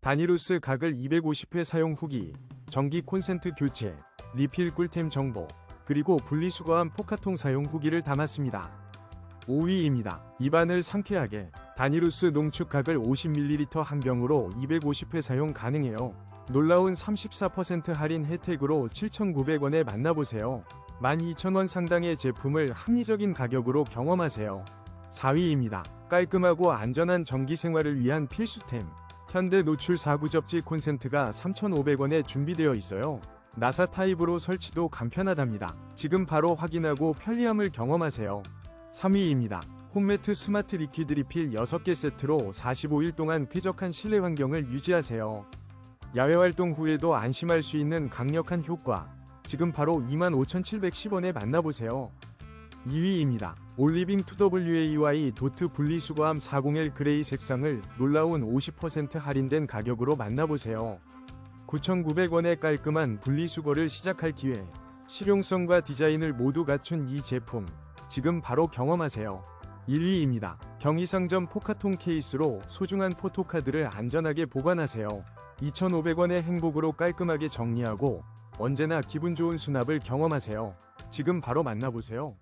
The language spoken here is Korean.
다니루스 각을 250회 사용 후기, 전기 콘센트 교체, 리필 꿀템 정보, 그리고 분리수거함 포카통 사용 후기를 담았습니다. 5위입니다. 입안을 상쾌하게 다니루스 농축 각을 50ml 한 병으로 250회 사용 가능해요. 놀라운 34% 할인 혜택으로 7,900원에 만나보세요. 12,000원 상당의 제품을 합리적인 가격으로 경험하세요. 4위입니다. 깔끔하고 안전한 전기 생활을 위한 필수템. 현대 노출 4구 접지 콘센트가 3,500원에 준비되어 있어요. 나사 타입으로 설치도 간편하답니다. 지금 바로 확인하고 편리함을 경험하세요. 3위입니다. 홈매트 스마트 리퀴드 리필 6개 세트로 45일 동안 쾌적한 실내 환경을 유지하세요. 야외 활동 후에도 안심할 수 있는 강력한 효과. 지금 바로 25,710원에 만나보세요. 2위입니다. 올리빙 2WAY 도트 분리수거함 401 그레이 색상을 놀라운 50% 할인된 가격으로 만나보세요. 9,900원의 깔끔한 분리수거를 시작할 기회. 실용성과 디자인을 모두 갖춘 이 제품. 지금 바로 경험하세요. 1위입니다. 경희상점 포카통 케이스로 소중한 포토카드를 안전하게 보관하세요. 2,500원의 행복으로 깔끔하게 정리하고 언제나 기분 좋은 수납을 경험하세요. 지금 바로 만나보세요.